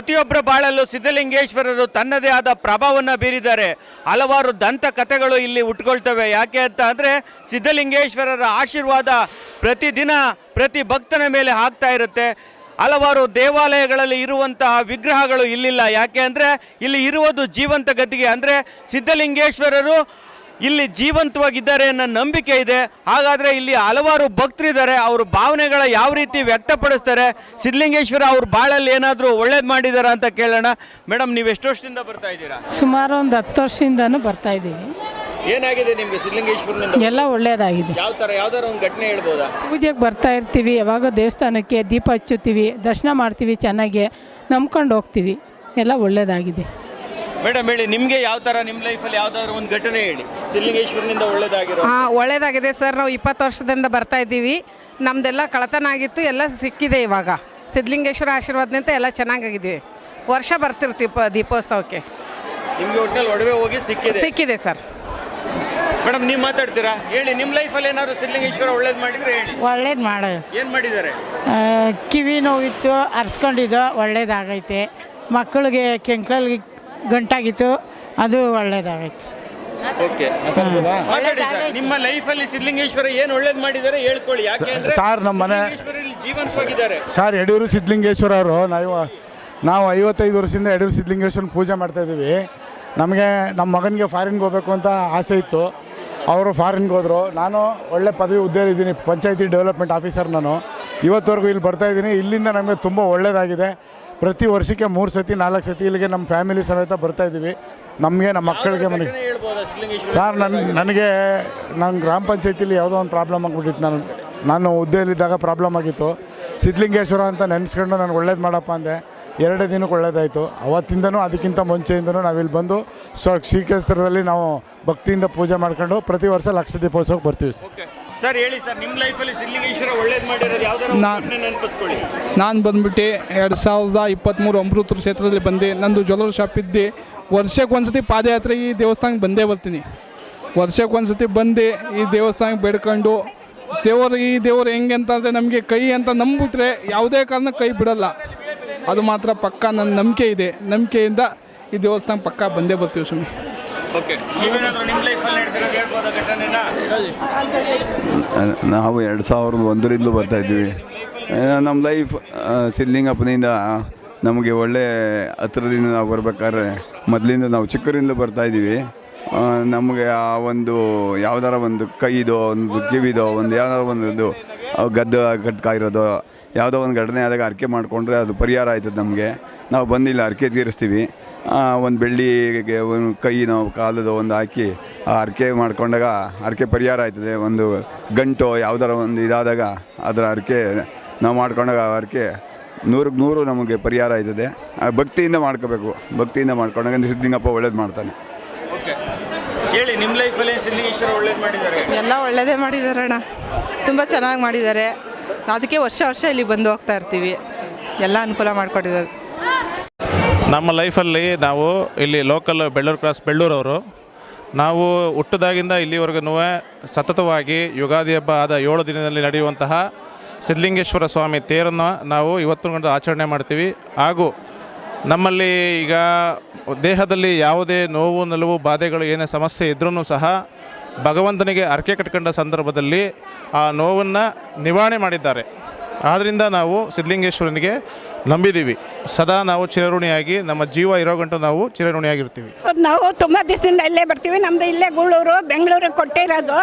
ಪ್ರತಿಯೊಬ್ಬರ ಬಾಳಲ್ಲೂ ಸಿದ್ಧಲಿಂಗೇಶ್ವರರು ತನ್ನದೇ ಆದ ಪ್ರಭಾವವನ್ನು ಬೀರಿದ್ದಾರೆ. ಹಲವಾರು ದಂತ ಕಥೆಗಳು ಇಲ್ಲಿ ಉಟ್ಕೊಳ್ತವೆ. ಯಾಕೆ ಅಂತ ಅಂದರೆ ಸಿದ್ಧಲಿಂಗೇಶ್ವರರ ಆಶೀರ್ವಾದ ಪ್ರತಿದಿನ ಪ್ರತಿ ಭಕ್ತನ ಮೇಲೆ ಆಗ್ತಾ ಇರುತ್ತೆ. ಹಲವಾರು ದೇವಾಲಯಗಳಲ್ಲಿ ಇರುವಂತಹ ವಿಗ್ರಹಗಳು ಇಲ್ಲಿಲ್ಲ. ಯಾಕೆ ಅಂದರೆ ಇಲ್ಲಿ ಇರುವುದು ಜೀವಂತ ಗದ್ದಿಗೆ. ಅಂದರೆ ಸಿದ್ಧಲಿಂಗೇಶ್ವರರು ಇಲ್ಲಿ ಜೀವಂತವಾಗಿದ್ದಾರೆ ಅನ್ನೋ ನಂಬಿಕೆ ಇದೆ. ಹಾಗಾದರೆ ಇಲ್ಲಿ ಹಲವಾರು ಭಕ್ತರಿದ್ದಾರೆ. ಅವ್ರ ಭಾವನೆಗಳ ಯಾವ ರೀತಿ ವ್ಯಕ್ತಪಡಿಸ್ತಾರೆ? ಸಿದ್ಧಲಿಂಗೇಶ್ವರ ಅವ್ರ ಬಾಳಲ್ಲಿ ಏನಾದರೂ ಒಳ್ಳೇದು ಮಾಡಿದಾರ ಅಂತ ಕೇಳೋಣ. ಮೇಡಮ್ ನೀವು ಎಷ್ಟು ವರ್ಷದಿಂದ ಬರ್ತಾ ಇದ್ದೀರಾ? ಸುಮಾರು ಒಂದು ಹತ್ತು ವರ್ಷದಿಂದನೂ ಬರ್ತಾ ಇದ್ದೀವಿ. ಏನಾಗಿದೆ ನಿಮಗೆ ಸಿದ್ಧಲಿಂಗೇಶ್ವರ ಎಲ್ಲ ಒಳ್ಳೆಯದಾಗಿದೆ ಯಾವ ಥರ ಯಾವ್ದಾರ ಒಂದು ಘಟನೆ ಹೇಳ್ಬೋದಾ? ಪೂಜೆಗೆ ಬರ್ತಾ ಇರ್ತೀವಿ ಯಾವಾಗ ದೇವಸ್ಥಾನಕ್ಕೆ ದೀಪ ಹಚ್ಚುತ್ತೀವಿ ದರ್ಶನ ಮಾಡ್ತೀವಿ ಚೆನ್ನಾಗಿ ನಂಬ್ಕೊಂಡು ಹೋಗ್ತೀವಿ. ಎಲ್ಲ ಒಳ್ಳೆಯದಾಗಿದೆ ಮೇಡಮ್ ಹೇಳಿ ನಿಮಗೆ ಯಾವ ಥರ ನಿಮ್ಮ ಲೈಫಲ್ಲಿ ಯಾವ್ದಾದ್ರು ಒಂದು ಘಟನೆ ಹೇಳಿ? ಸಿಲ್ಲಿಂಗೇಶ್ವರನಿಂದ ಒಳ್ಳೇದಾಗಿರೋ. ಹಾಂ ಒಳ್ಳೇದಾಗಿದೆ ಸರ್. ನಾವು ಇಪ್ಪತ್ತು ವರ್ಷದಿಂದ ಬರ್ತಾ ಇದ್ದೀವಿ. ನಮ್ಮದೆಲ್ಲ ಕಳತನ ಆಗಿತ್ತು ಎಲ್ಲ ಸಿಕ್ಕಿದೆ ಇವಾಗ. ಸಿದ್ಧಲಿಂಗೇಶ್ವರ ಆಶೀರ್ವಾದನಿಂದ ಎಲ್ಲ ಚೆನ್ನಾಗಿದೆ ವರ್ಷ ಬರ್ತಿರ್ತೀವಿ ಪ ದೀಪೋತ್ಸವಕ್ಕೆ. ನಿಮಗೆ ಒಟ್ಟಿನಲ್ಲಿ ಒಡವೆ ಹೋಗಿ ಸಿಕ್ಕಿದೆ. ಸಿಕ್ಕಿದೆ ಸರ್. ಮೇಡಮ್ ನೀವು ಮಾತಾಡ್ತೀರಾ? ಹೇಳಿ ನಿಮ್ಮ ಲೈಫಲ್ಲಿ ಏನಾದ್ರು ಸಿದ್ಧಲಿಂಗೇಶ್ವರ ಒಳ್ಳೇದು ಮಾಡಿದ್ರೆ ಹೇಳಿ. ಒಳ್ಳೇದು ಮಾಡ. ಏನು ಮಾಡಿದ್ದಾರೆ? ಕಿವಿ ನೋವಿತ್ತು ಅರ್ಸ್ಕೊಂಡಿದ್ದು ಒಳ್ಳೇದಾಗೈತೆ. ಮಕ್ಕಳಿಗೆ ಕೆಂಕಲ್ಗೆ ಗಂಟಾಗಿತ್ತು ಅದು ಒಳ್ಳೇದಾಗೈತೆ. ಓಕೆ ಮಾತಾಡಿ ಸರ್. ನಿಮ್ಮ ಲೈಫಲ್ಲಿ ಸಿದ್ಧಲಿಂಗೇಶ್ವರ ಏನು ಒಳ್ಳೇದು ಮಾಡಿದ್ದಾರೆ ಹೇಳ್ಕೊಳ್ಳಿ. ಯಾಕೆ ಅಂದ್ರೆ ಸರ್, ನಮ್ಮ ಮನೆ- ಜೀವಂತವಾಗಿದ್ದಾರೆ. ಸರ್ ಯಡಿಯೂರು ಸಿದ್ಧಲಿಂಗೇಶ್ವರ ಅವರು ನಾವು ನಾವು ಐವತ್ತೈದು ವರ್ಷದಿಂದ ಯಡಿಯೂರು ಸಿದ್ಧಲಿಂಗೇಶ್ವರನ ಪೂಜೆ ಮಾಡ್ತಾ ಇದ್ದೀವಿ. ನಮಗೆ ನಮ್ಮ ಮಗನಿಗೆ ಫಾರಿನ್ಗೆ ಹೋಗ್ಬೇಕು ಅಂತ ಆಸೆ ಇತ್ತು. ಅವರು ಫಾರಿನ್ಗೆ ಹೋದರು. ನಾನು ಒಳ್ಳೆ ಪದವಿ ಹುದ್ದೆಯಲ್ಲಿದ್ದೀನಿ ಪಂಚಾಯತಿ ಡೆವಲಪ್ಮೆಂಟ್ ಆಫೀಸರ್ ನಾನು. ಇವತ್ತವರೆಗೂ ಇಲ್ಲಿ ಬರ್ತಾ ಇದ್ದೀನಿ. ಇಲ್ಲಿಂದ ನಮಗೆ ತುಂಬ ಒಳ್ಳೆಯದಾಗಿದೆ ಪ್ರತಿ ವರ್ಷಕ್ಕೆ ಮೂರು ಸತಿ ನಾಲ್ಕು ಸತಿ ಇಲ್ಲಿಗೆ ನಮ್ಮ ಫ್ಯಾಮಿಲಿ ಸಮೇತ ಬರ್ತಾ ಇದ್ದೀವಿ. ನಮಗೆ ನಮ್ಮ ಮಕ್ಕಳಿಗೆ ಮನೆಗೆ. ಸರ್ ನನ್ನ ನನಗೆ ನಾನು ಗ್ರಾಮ ಪಂಚಾಯತಿಲಿ ಯಾವುದೋ ಒಂದು ಪ್ರಾಬ್ಲಮ್ ಆಗಿಬಿಟ್ಟಿತ್ತು. ನಾನು ನಾನು ಹುದ್ದೆಯಲ್ಲಿದ್ದಾಗ ಪ್ರಾಬ್ಲಮ್ ಆಗಿತ್ತು. ಸಿದ್ಧಲಿಂಗೇಶ್ವರ ಅಂತ ನೆನೆಸ್ಕೊಂಡು ನನಗೆ ಒಳ್ಳೇದು ಮಾಡಪ್ಪ ಅಂದೆ. ಎರಡೇ ದಿನಕ್ಕೆ ಒಳ್ಳೇದಾಯಿತು. ಅವತ್ತಿಂದನೂ ಅದಕ್ಕಿಂತ ಮುಂಚೆಯಿಂದನೂ ನಾವಿಲ್ಲಿ ಬಂದು ಸೊ ಶ್ರೀಕೇಶ್ವರದಲ್ಲಿ ನಾವು ಭಕ್ತಿಯಿಂದ ಪೂಜೆ ಮಾಡ್ಕೊಂಡು ಪ್ರತಿ ವರ್ಷ ಲಕ್ಷ ದೀಪೋತ್ಸವಕ್ಕೆ ಬರ್ತೀವಿ ಸರ್ ಸರ್ ಹೇಳಿ ಸರ್ ನಿಮ್ಮ ಲೈಫಲ್ಲಿ ಒಳ್ಳೇದು ಮಾಡಿರೋದು ಯಾವ್ದಾರ ನೆನಪಿಸ್ಕೊಳ್ಳಿ. ನಾನು ಬಂದ್ಬಿಟ್ಟು ಎರಡು ಸಾವಿರದ ಇಪ್ಪತ್ತ್ಮೂರು ಅಮೃತ ಕ್ಷೇತ್ರದಲ್ಲಿ ಬಂದೆ. ನಂದು ಜ್ಯುವೆಲ್ಲರ್ ಶಾಪ್ ಇದ್ದೆ. ವರ್ಷಕ್ಕೆ ಒಂದ್ಸತಿ ಪಾದಯಾತ್ರೆ ಈ ದೇವಸ್ಥಾನಕ್ಕೆ ಬಂದೇ ಬರ್ತೀನಿ. ವರ್ಷಕ್ಕೆ ಒಂದ್ಸತಿ ಬಂದು ಈ ದೇವಸ್ಥಾನಕ್ಕೆ ಬೇಡ್ಕೊಂಡು. ದೇವರು ಈ ದೇವರು ಹೆಂಗೆ ಅಂತಂದರೆ ನಮಗೆ ಕೈ ಅಂತ ನಂಬಿಬಿಟ್ರೆ ಯಾವುದೇ ಕಾರಣ ಕೈ ಬಿಡಲ್ಲ. ಅದು ಮಾತ್ರ ಪಕ್ಕ ನನ್ನ ನಂಬಿಕೆ ಇದೆ. ನಂಬಿಕೆಯಿಂದ ಈ ದೇವಸ್ಥಾನ ಪಕ್ಕ ಬಂದೇ ಬರ್ತೀವಿ ಸ್ವಾಮಿ. ನಾವು ಎರಡು ಸಾವಿರದ ಒಂದರಿಂದಲೂ ಬರ್ತಾ ಇದ್ವಿ ನಮ್ಮ ಲೈಫ್ ಸಿದ್ಧಲಿಂಗಪ್ಪನಿಂದ, ನಮಗೆ ಒಳ್ಳೆ ಹತ್ರದಿಂದ ನಾವು ಬರ್ಬೇಕಾದ್ರೆ ಮೊದಲಿಂದ ನಾವು ಚಿಕ್ಕರಿಂದ ಬರ್ತಾ ಇದ್ದೀವಿ. ನಮಗೆ ಆ ಒಂದು ಯಾವ್ದಾರ ಒಂದು ಕೈದೋ, ಒಂದು ಕಿವಿದೋ, ಒಂದು ಯಾವ್ದಾರ ಒಂದು ಗದ್ದ ಕಟ್ಕಾಗಿರೋದು ಯಾವುದೋ ಒಂದು ಘಟನೆ ಆದಾಗ ಅರ್ಕೆ ಮಾಡಿಕೊಂಡ್ರೆ ಅದು ಪರಿಹಾರ ಆಯ್ತದೆ ನಮಗೆ. ನಾವು ಬಂದಿಲ್ಲ ಅರ್ಕೆ ತೀರಿಸ್ತೀವಿ. ಒಂದು ಬೆಳ್ಳಿಗೆ ಒಂದು ನಾವು ಕಾಲದ ಒಂದು ಹಾಕಿ ಆ ಅರ್ಕೆ ಮಾಡಿಕೊಂಡಾಗ ಅರ್ಕೆ ಪರಿಹಾರ ಆಯ್ತದೆ. ಒಂದು ಗಂಟು ಯಾವ್ದಾರ ಒಂದು ಇದಾದಾಗ ಅದರ ಅರ್ಕೆ ನಾವು ಮಾಡ್ಕೊಂಡಾಗ ಆ ಅರ್ಕೆ ನೂರಕ್ಕೆ ನೂರು ನಮಗೆ ಪರಿಹಾರ ಆಯ್ತದೆ. ಆ ಭಕ್ತಿಯಿಂದ ಮಾಡ್ಕೋಬೇಕು. ಭಕ್ತಿಯಿಂದ ಮಾಡ್ಕೊಂಡಾಗ ಸಿದ್ಧಲಿಂಗಪ್ಪ ಒಳ್ಳೇದು ಮಾಡ್ತಾನೆ. ಓಕೆ. ಹೇಳಿ ನಿಮ್ಮ ಲೈಫಲ್ಲಿ ಸಿದ್ಧಲಿಂಗೇಶ್ವರ ಒಳ್ಳೇದು ಮಾಡಿದ್ದಾರೆ? ಎಲ್ಲ ಒಳ್ಳೇದೇ ಮಾಡಿದ್ದಾರೆ ಅಣ್ಣ. ತುಂಬ ಚೆನ್ನಾಗಿ ಮಾಡಿದ್ದಾರೆ. ಅದಕ್ಕೆ ವರ್ಷ ವರ್ಷ ಇಲ್ಲಿ ಬಂದು ಹೋಗ್ತಾ ಇರ್ತೀವಿ. ಎಲ್ಲ ಅನುಕೂಲ ಮಾಡಿಕೊಟ್ಟಿದ್ದಾರೆ. ನಮ್ಮ ಲೈಫಲ್ಲಿ ನಾವು ಇಲ್ಲಿ ಲೋಕಲ್ ಬೆಳ್ಳೂರು ಕ್ರಾಸ್ ಬೆಳ್ಳೂರವರು. ನಾವು ಹುಟ್ಟದಾಗಿಂದ ಇಲ್ಲಿವರೆಗೂ ಸತತವಾಗಿ ಯುಗಾದಿ ಹಬ್ಬ ಆದ ಏಳು ದಿನದಲ್ಲಿ ನಡೆಯುವಂತಹ ಸಿದ್ಧಲಿಂಗೇಶ್ವರ ಸ್ವಾಮಿ ತೇರನ್ನು ನಾವು ಇವತ್ತು ಗಂಟೆ ಆಚರಣೆ ಮಾಡ್ತೀವಿ. ಹಾಗೂ ನಮ್ಮಲ್ಲಿ ಈಗ ದೇಹದಲ್ಲಿ ಯಾವುದೇ ನೋವು, ನಲುವು, ಬಾಧೆಗಳು ಏನೇ ಸಮಸ್ಯೆ ಇದ್ರೂ ಸಹ ಭಗವಂತನಿಗೆ ಅರ್ಕೆ ಕಟ್ಕೊಂಡ ಸಂದರ್ಭದಲ್ಲಿ ಆ ನೋವನ್ನು ನಿವಾರಣೆ ಮಾಡಿದ್ದಾರೆ. ಆದ್ದರಿಂದ ನಾವು ಸಿದ್ಧಲಿಂಗೇಶ್ವರನಿಗೆ ನಂಬಿದ್ದೀವಿ ಸದಾ ನಾವು ಚಿರಋಣಿಯಾಗಿ, ನಮ್ಮ ಜೀವ ಇರೋ ಗಂಟು ನಾವು ಚಿರಋಣಿಯಾಗಿರ್ತೀವಿ. ನಾವು ತುಂಬ ದಿವಸದಿಂದ ಇಲ್ಲೇ ಬರ್ತೀವಿ. ನಮ್ಮದು ಇಲ್ಲೇ ಗೂಳೂರು, ಬೆಂಗಳೂರಿಗೆ ಕೊಟ್ಟಿರೋದು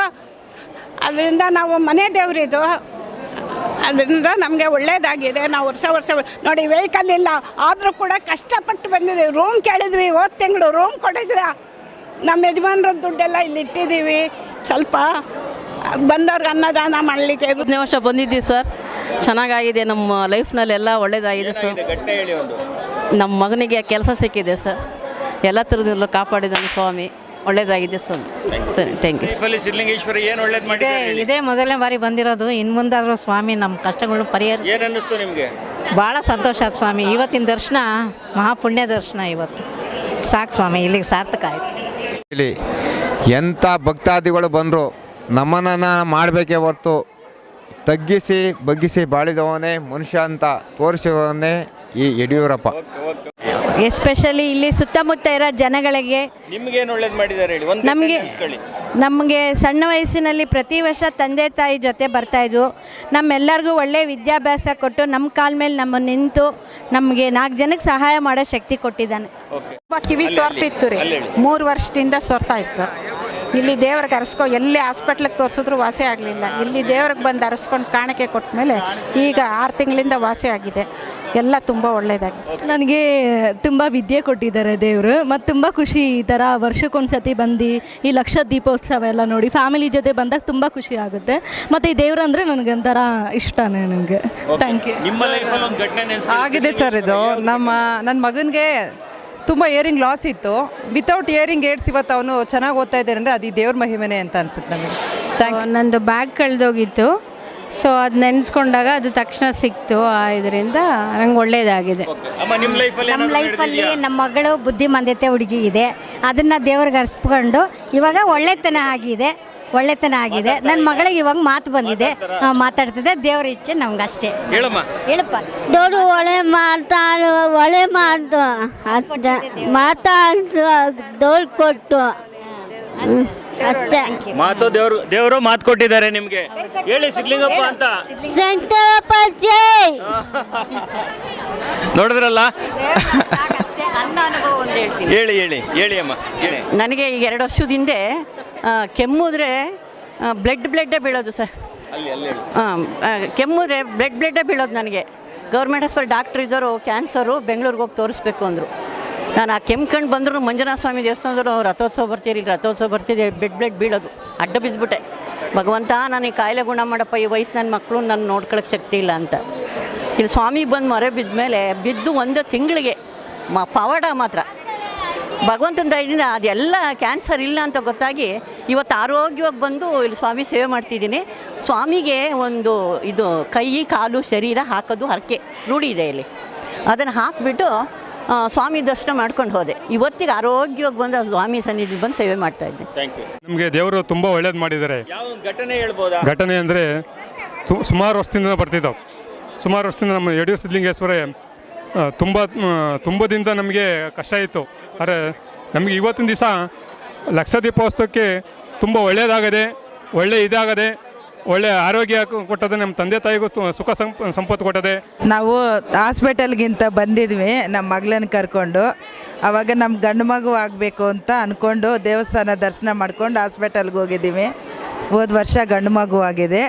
ಅದರಿಂದ ನಾವು ಮನೆ ದೇವರಿದು. ಅದರಿಂದ ನಮಗೆ ಒಳ್ಳೇದಾಗಿದೆ. ನಾವು ವರ್ಷ ವರ್ಷ ನೋಡಿ ವೆಹಿಕಲ್ ಇಲ್ಲ. ಆದರೂ ಕೂಡ ಕಷ್ಟಪಟ್ಟು ಬಂದಿದ್ದೀವಿ. ರೂಮ್ ಕೇಳಿದ್ವಿ. ಹೋದ ತಿಂಗಳು ರೂಮ್ ಕೊಡಿದ್ರ ನಮ್ಮ ಯಜಮಾನ್ರ ದುಡ್ಡೆಲ್ಲ ಇಲ್ಲಿ ಇಟ್ಟಿದ್ದೀವಿ. ಸ್ವಲ್ಪ ಬಂದವ್ರಿಗೆ ಅನ್ನದಾನ ಮಾಡಲಿಕ್ಕೆ. ಹದಿನೈದು ವರ್ಷ ಬಂದಿದ್ದೀವಿ ಸರ್. ಚೆನ್ನಾಗಾಗಿದೆ. ನಮ್ಮ ಲೈಫ್ನಲ್ಲಿ ಎಲ್ಲ ಒಳ್ಳೇದಾಗಿದೆ ಸರ್. ನಮ್ಮ ಮಗನಿಗೆ ಕೆಲಸ ಸಿಕ್ಕಿದೆ ಸರ್. ಎಲ್ಲ ಥರದಿಂದಲೂ ಕಾಪಾಡಿದ್ದಾನೆ ಸ್ವಾಮಿ. ಒಳ್ಳೇದಾಗಿದೆ ಸ್ವಾಮಿ ಸರಿ ಥ್ಯಾಂಕ್ ಯು ಲೈಫಲ್ಲಿ ಸಿದ್ಧಲಿಂಗೇಶ್ವರ ಏನು ಒಳ್ಳೇದು ಮಾಡಿ. ಇದೇ. ಮೊದಲನೇ ಬಾರಿ ಬಂದಿರೋದು. ಇನ್ನು ಮುಂದಾದರೂ ಸ್ವಾಮಿ ನಮ್ಮ ಕಷ್ಟಗಳನ್ನು ಪರಿಹರಿಸಿ ಏನು ಅನ್ನಿಸ್ತು ನಿಮಗೆ? ಭಾಳ ಸಂತೋಷ ಆಯ್ತು ಸ್ವಾಮಿ. ಇವತ್ತಿನ ದರ್ಶನ ಮಹಾಪುಣ್ಯ ದರ್ಶನ ಇವತ್ತು. ಸಾಕು ಸ್ವಾಮಿ ಇಲ್ಲಿಗೆ ಸಾರ್ಥಕ ಆಯ್ತು. ಇಲ್ಲಿ ಎಂಥ ಭಕ್ತಾದಿಗಳು ಬಂದರು ನಮ್ಮನನ್ನು ಮಾಡಬೇಕೇ ಹೊರತು ತಗ್ಗಿಸಿ, ಬಗ್ಗಿಸಿ ಬಾಳಿದವನೇ ಮನುಷ್ಯ ಅಂತ ತೋರಿಸಿದವನೇ ಈ ಯಡಿಯೂರಪ್ಪ. ಎಸ್ಪೆಷಲಿ ಇಲ್ಲಿ ಸುತ್ತಮುತ್ತ ಇರೋ ಜನಗಳಿಗೆ ನಿಮ್ಗೇನು ಒಳ್ಳೇದು ಮಾಡಿದ್ದಾರೆ ಹೇಳಿ? ಒಂದು ನಮಗೆ ನಮಗೆ ಸಣ್ಣ ವಯಸ್ಸಿನಲ್ಲಿ ಪ್ರತಿ ವರ್ಷ ತಂದೆ ತಾಯಿ ಜೊತೆ ಬರ್ತಾಯಿದ್ವು ನಮ್ಮೆಲ್ಲರಿಗೂ ಒಳ್ಳೆಯ ವಿದ್ಯಾಭ್ಯಾಸ ಕೊಟ್ಟು ನಮ್ಮ ಕಾಲ ಮೇಲೆ ನಮ್ಮ ನಿಂತು ನಮಗೆ ನಾಲ್ಕು ಜನಕ್ಕೆ ಸಹಾಯ ಮಾಡೋ ಶಕ್ತಿ ಕೊಟ್ಟಿದ್ದಾನೆ. ತುಂಬ ಕಿವಿ ಸೋರ್ತಿತ್ತು ರೀ. ಮೂರು ವರ್ಷದಿಂದ ಸೋರ್ತಾ ಇತ್ತು. ಇಲ್ಲಿ ದೇವ್ರಿಗೆ ಅರಸ್ಕೊ ಎಲ್ಲಿ ಹಾಸ್ಪಿಟ್ಲಿಗೆ ತೋರಿಸಿದ್ರು ವಾಸಿ ಆಗಲಿಲ್ಲ. ಇಲ್ಲಿ ದೇವ್ರಿಗೆ ಬಂದು ಅರಸ್ಕೊಂಡು ಕಾಣಿಕೆ ಕೊಟ್ಟ ಮೇಲೆ ಈಗ ಆರು ತಿಂಗಳಿಂದ ವಾಸಿ ಆಗಿದೆ. ಎಲ್ಲ ತುಂಬ ಒಳ್ಳೆಯದಾಗಿ ನನಗೆ ತುಂಬ ವಿದ್ಯೆ ಕೊಟ್ಟಿದ್ದಾರೆ ದೇವರು ಮತ್ತು ತುಂಬ ಖುಷಿ ಈ ಥರ ವರ್ಷಕ್ಕೊಂದು ಸತಿ ಬಂದು ಈ ಲಕ್ಷ ದೀಪೋತ್ಸವ ಎಲ್ಲ ನೋಡಿ ಫ್ಯಾಮಿಲಿ ಜೊತೆ ಬಂದಾಗ ತುಂಬ ಖುಷಿ ಆಗುತ್ತೆ. ಮತ್ತು ಈ ದೇವ್ರು ಅಂದರೆ ನನಗೆ ಒಂಥರ ಇಷ್ಟನೇ ನನಗೆ. ಥ್ಯಾಂಕ್ ಯು ನಿಮ್ಮ ಲೈಫಲ್ಲಿ ಒಂದು ಘಟನೆ ನೆನ್ಸ್ಕೊಳ್ಳಿ. ಆಗಿದೆ ಸರ್ ಇದು. ನಮ್ಮ ನನ್ನ ಮಗನಿಗೆ ತುಂಬ ಇಯರಿಂಗ್ ಲಾಸ್ ಇತ್ತು. ವಿತೌಟ್ ಇಯರಿಂಗ್ ಏಡ್ಸ್ ಇವತ್ತು ಅವನು ಚೆನ್ನಾಗಿ ಓದ್ತಾ ಇದ್ದಾರೆ ಅಂದರೆ ಅದು ಈ ದೇವ್ರ ಮಹಿಮೆನೆ ಅಂತ ಅನ್ಸುತ್ತೆ ನನಗೆ. ಥ್ಯಾಂಕ್ ನಂದು ಬ್ಯಾಗ್ ಕಳೆದೋಗಿತ್ತು. ಸೊ ಅದು ನೆನೆಸ್ಕೊಂಡಾಗ ಅದು ತಕ್ಷಣ ಸಿಕ್ತು ಆ ಇದರಿಂದ ನಂಗೆ ಒಳ್ಳೆಯದಾಗಿದೆ ಅಮ್ಮ ನಿಮ್ಮ ಲೈಫಲ್ಲಿ ನಮ್ಮ ಲೈಫಲ್ಲಿ ನಮ್ಮ ಮಗಳು ಬುದ್ಧಿಮಾಂದ್ಯತೆ ಹುಡುಗಿ ಇದೆ. ಅದನ್ನು ದೇವ್ರಿಗೆ ಅರ್ಸ್ಕೊಂಡು ಇವಾಗ ಒಳ್ಳೆತನ ಆಗಿದೆ ಒಳ್ಳೆತನ ಆಗಿದೆ. ನನ್ನ ಮಗಳಿಗೆ ಇವಾಗ ಮಾತು ಬಂದಿದೆ. ಆ, ಮಾತಾಡ್ತಿದೆ. ದೇವ್ರ ಇಚ್ಛೆ ನಮ್ಗಷ್ಟೇ. ಹೇಳಮ್ಮ. ಹೇಳಪ್ಪ. ದೇವರು ಒಳ್ಳೆ ಮಾತಾಡು ಒಳ್ಳೆ ಮಾತು ಮಾತಾಡ್ತು ದೇವ್ರು ಕೊಟ್ಟು. ಅಷ್ಟೇ ಮಾತು ದೇವರು ದೇವರು ಮಾತು ಕೊಟ್ಟಿದ್ದಾರೆ ನಿಮ್ಗೆ. ಹೇಳಿ ಸಿಗ್ಲಿಂಗಪ್ಪ ಅಂತ. ಶಂಕರಪ್ಪ ಜೈ ನೋಡಿದ್ರಲ್ಲ? ಅನುಭವ ಒಂದು ಹೇಳ್ತೀನಿ ಹೇಳಿ ಹೇಳಿ ಹೇಳಿ ಅಮ್ಮ ಹೇಳಿ. ನನಗೆ ಈಗ ಎರಡು ವರ್ಷದ ಹಿಂದೆ ಕೆಮ್ಮುದ್ರೆ ಬ್ಲಡ್ ಬ್ಲಡ್ಡೇ ಬೀಳೋದು ಸರ್. ಅಲ್ಲಿ ಅಲ್ಲಿ ಹೇಳಿ. ಹಾಂ ಕೆಮ್ಮುದ್ರೆ ಬ್ಲಡ್ ಬ್ಲಡ್ಡೇ ಬೀಳೋದು ನನಗೆ. ಗೌರ್ಮೆಂಟ್ ಹಾಸ್ಪಿಟಲ್ ಡಾಕ್ಟ್ರ್ ಇದ್ದವರು ಕ್ಯಾನ್ಸರು ಬೆಂಗಳೂರಿಗೆ ಹೋಗಿ ತೋರಿಸ್ಬೇಕು ಅಂದರು. ನಾನು ಆ ಕೆಮ್ಮು ಬಂದರೂ ಮಂಜುನಾಥ ಸ್ವಾಮಿ ದೇವಸ್ಥಾನದವರು ರಥೋತ್ಸವ ಬರ್ತೀರಿ ರಥೋತ್ಸವ ಬರ್ತಿದೆ ಬೆಡ್ ಬ್ಲಡ್ ಬೀಳೋದು. ಅಡ್ಡ ಬಿದ್ದುಬಿಟ್ಟೆ ಭಗವಂತ, ನಾನು ಈ ಕಾಯಿಲೆ ಗುಣ ಮಾಡಪ್ಪ, ಈ ವಯಸ್ಸು ನನ್ನ ಮಕ್ಕಳು ನಾನು ನೋಡ್ಕೊಳಕ್ಕೆ ಶಕ್ತಿ ಇಲ್ಲ ಅಂತ. ಇಲ್ಲಿ ಸ್ವಾಮಿ ಬಂದು ಮೊರೆ ಬಿದ್ದ ಮೇಲೆ ಬಿದ್ದು ಒಂದು ತಿಂಗಳಿಗೆ, ಮ, ಪವಾಡ ಮಾತ್ರ. ಭಗವಂತನ ದಯದಿಂದ ಅದೆಲ್ಲ ಕ್ಯಾನ್ಸರ್ ಇಲ್ಲ ಅಂತ ಗೊತ್ತಾಗಿ ಇವತ್ತು ಆರೋಗ್ಯವಾಗಿ ಬಂದು ಇಲ್ಲಿ ಸ್ವಾಮಿ ಸೇವೆ ಮಾಡ್ತಿದ್ದೀನಿ. ಸ್ವಾಮಿಗೆ ಒಂದು ಇದು ಕೈ, ಕಾಲು, ಶರೀರ ಹಾಕೋದು ಹರಕೆ ರೂಢಿ ಇದೆ ಇಲ್ಲಿ. ಅದನ್ನು ಹಾಕಿಬಿಟ್ಟು ಸ್ವಾಮಿ ದರ್ಶನ ಮಾಡ್ಕೊಂಡು ಹೋದೆ. ಇವತ್ತಿಗೆ ಆರೋಗ್ಯವಾಗಿ ಬಂದು ಸ್ವಾಮಿ ಸನ್ನಿಧಿ ಬಂದು ಸೇವೆ ಮಾಡ್ತಾ ಇದ್ದೆ. ಥ್ಯಾಂಕ್ ಯು ನಮಗೆ ದೇವರು ತುಂಬ ಒಳ್ಳೇದು ಮಾಡಿದ್ದಾರೆ. ಯಾವ ಘಟನೆ ಹೇಳ್ಬೋದು? ಘಟನೆ ಅಂದರೆ ಸುಮಾರು ವರ್ಷದಿಂದ ಬರ್ತಿದ್ದವು. ಸುಮಾರು ವರ್ಷದಿಂದ ನಮ್ಮ ಯಡಿಯೂರು ಸಿದ್ಧಲಿಂಗೇಶ್ವರ ತುಂಬ ತುಂಬದಿಂದ ನಮಗೆ ಕಷ್ಟ ಇತ್ತು. ಆದರೆ ನಮಗೆ ಇವತ್ತಿನ ದಿವಸ ಲಕ್ಷ ದೀಪೋತ್ಸವಕ್ಕೆ ತುಂಬ ಒಳ್ಳೆಯದಾಗದೆ ಒಳ್ಳೆಯ ಇದಾಗದೆ ಒಳ್ಳೆ ಆರೋಗ್ಯ ಕೊಟ್ಟದೆ ನಮ್ಮ ತಂದೆ ತಾಯಿಗೂ ಸುಖ ಸಂಪ, ಸಂಪತ್ತು ಕೊಟ್ಟದೆ. ನಾವು ಹಾಸ್ಪಿಟಲ್ಗಿಂತ ಬಂದಿದ್ವಿ, ನಮ್ಮ ಮಗಳನ್ನ ಕರ್ಕೊಂಡು. ಅವಾಗ ನಮ್ಮ ಗಂಡು ಮಗು ಆಗಬೇಕು ಅಂತ ಅಂದ್ಕೊಂಡು ದೇವಸ್ಥಾನ ದರ್ಶನ ಮಾಡ್ಕೊಂಡು ಹಾಸ್ಪಿಟಲ್ಗೆ ಹೋಗಿದ್ದೀವಿ. ಹೋದ ವರ್ಷ ಗಂಡು ಮಗು ಆಗಿದೆ.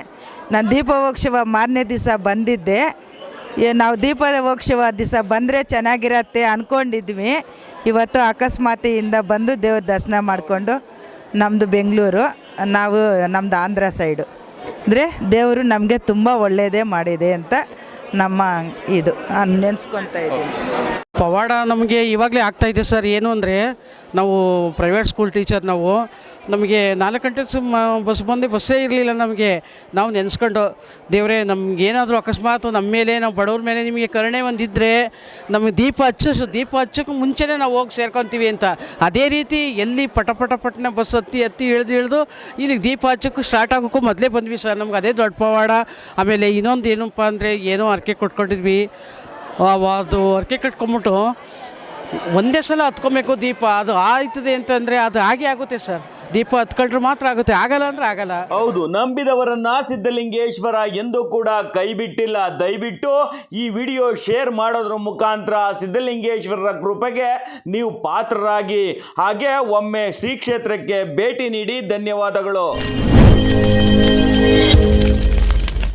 ನಾನು ದೀಪವೋಕ್ಷವ ಮಾರನೇ ದಿವಸ ಬಂದಿದ್ದೆ. ನಾವು ದೀಪೋತ್ಸವ ದಿವಸ ಬಂದರೆ ಚೆನ್ನಾಗಿರತ್ತೆ ಅಂದ್ಕೊಂಡಿದ್ವಿ ಇವತ್ತು ಅಕಸ್ಮಾತಿಯಿಂದ ಬಂದು ದೇವ್ರ ದರ್ಶನ ಮಾಡಿಕೊಂಡು ನಮ್ಮದು ಬೆಂಗಳೂರು, ನಾವು ನಮ್ಮದು ಆಂಧ್ರ ಸೈಡು. ಅಂದರೆ ದೇವರು ನಮಗೆ ತುಂಬ ಒಳ್ಳೆಯದೇ ಮಾಡಿದೆ ಅಂತ ನಮ್ಮ ಇದು ನೆನೆಸ್ಕೊತಾ ಇದ್ದೀನಿ. ಪವಾಡ ನಮಗೆ ಇವಾಗಲೇ ಆಗ್ತಾಯಿದೆ ಸರ್. ಏನು ಅಂದರೆ, ನಾವು ಪ್ರೈವೇಟ್ ಸ್ಕೂಲ್ ಟೀಚರ್ ನಾವು, ನಮಗೆ ನಾಲ್ಕು ಗಂಟೆ ಸುಮ್ಮ ಬಸ್ ಬಂದು ಬಸ್ಸೇ ಇರಲಿಲ್ಲ ನಮಗೆ. ನಾವು ನೆನೆಸ್ಕೊಂಡು, ದೇವರೇ, ನಮಗೇನಾದರೂ ಅಕಸ್ಮಾತ್ ನಮ್ಮ ಮೇಲೆ, ನಾವು ಬಡವ್ರ ಮೇಲೆ ನಿಮಗೆ ಕರುಣೆ ಒಂದಿದ್ದರೆ ನಮಗೆ ದೀಪ ಹಚ್ಚ ದೀಪ ಹಚ್ಚೋಕ್ಕೆ ಮುಂಚೆನೇ ನಾವು ಹೋಗಿ ಸೇರ್ಕೊತೀವಿ ಅಂತ. ಅದೇ ರೀತಿ ಎಲ್ಲಿ ಪಟ ಪಟ ಬಸ್ ಹತ್ತಿ ಹತ್ತಿ ಇಳಿದು ಇಳಿದು, ಇಲ್ಲಿಗೆ ದೀಪ ಹಚ್ಚೋಕ್ಕೂ ಸ್ಟಾರ್ಟ್ ಆಗೋಕ್ಕೂ ಮೊದಲೇ ಬಂದ್ವಿ ಸರ್. ನಮ್ಗೆ ಅದೇ ದೊಡ್ಡ ಪವಾಡ. ಆಮೇಲೆ ಇನ್ನೊಂದು ಏನಪ್ಪ ಅಂದರೆ, ಏನೋ ಅರ್ಕೆ ಕೊಟ್ಕೊಂಡಿದ್ವಿ. ಅದು ಅರ್ಕೆ ಕಟ್ಕೊಂಬಿಟ್ಟು ಒಂದೇ ಸಲ ಹತ್ಕೊಬೇಕು ದೀಪ. ಅದು ಆಯ್ತದೆ ಅಂತಂದರೆ ಅದು ಹಾಗೆ ಆಗುತ್ತೆ ಸರ್. ದೀಪ ಹತ್ಕೊಂಡ್ರೆ ಮಾತ್ರ ಆಗುತ್ತೆ. ಆಗಲ್ಲ ಅಂದ್ರೆ ಆಗಲ್ಲ. ಹೌದು, ನಂಬಿದವರನ್ನ ಸಿದ್ಧಲಿಂಗೇಶ್ವರ ಎಂದು ಕೂಡ ಕೈ ಬಿಟ್ಟಿಲ್ಲ. ದಯವಿಟ್ಟು ಈ ವಿಡಿಯೋ ಶೇರ್ ಮಾಡೋದ್ರ ಮುಖಾಂತರ ಸಿದ್ಧಲಿಂಗೇಶ್ವರರ ಕೃಪೆಗೆ ನೀವು ಪಾತ್ರರಾಗಿ, ಹಾಗೆ ಒಮ್ಮೆ ಶ್ರೀ ಕ್ಷೇತ್ರಕ್ಕೆ ಭೇಟಿ ನೀಡಿ ಧನ್ಯವಾದಗಳು.